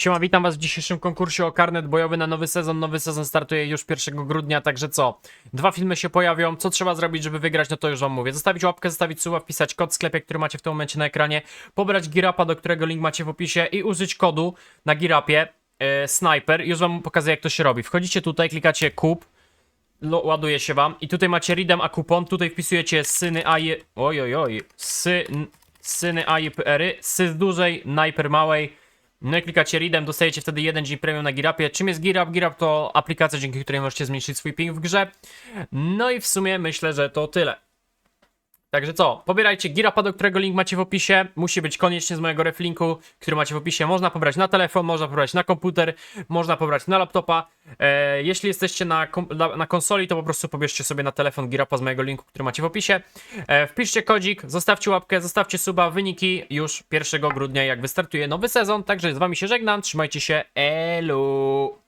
Siema, witam was w dzisiejszym konkursie o karnet bojowy na nowy sezon. Nowy sezon startuje już 1 grudnia, także co? Dwa filmy się pojawią. Co trzeba zrobić, żeby wygrać? No to już wam mówię. Zostawić łapkę, zostawić suba, wpisać kod w sklepie, który macie w tym momencie na ekranie, pobrać girapa, do którego link macie w opisie i użyć kodu na girapie e, Sniper. Już wam pokazuję, jak to się robi. Wchodzicie tutaj, klikacie kup, ładuje się wam i tutaj macie redeem a kupon. Tutaj wpisujecie syny AI. Oj, oj, oj. Syn, syny AI PR-y, sy z dużej, najper małej. No i klikacie readem, dostajecie wtedy jeden dzień premium na Girapie. Czym jest Girap? Girap to aplikacja, dzięki której możecie zmniejszyć swój ping w grze. No i w sumie myślę, że to tyle. Także co, pobierajcie Girapa, do którego link macie w opisie. Musi być koniecznie z mojego reflinku, który macie w opisie. Można pobrać na telefon, można pobrać na komputer, można pobrać na laptopa. E, jeśli jesteście na, na, na konsoli, to po prostu pobierzcie sobie na telefon Girapa z mojego linku, który macie w opisie. E, wpiszcie kodzik, zostawcie łapkę, zostawcie suba, wyniki już 1 grudnia, jak wystartuje nowy sezon. Także z wami się żegnam, trzymajcie się, elu!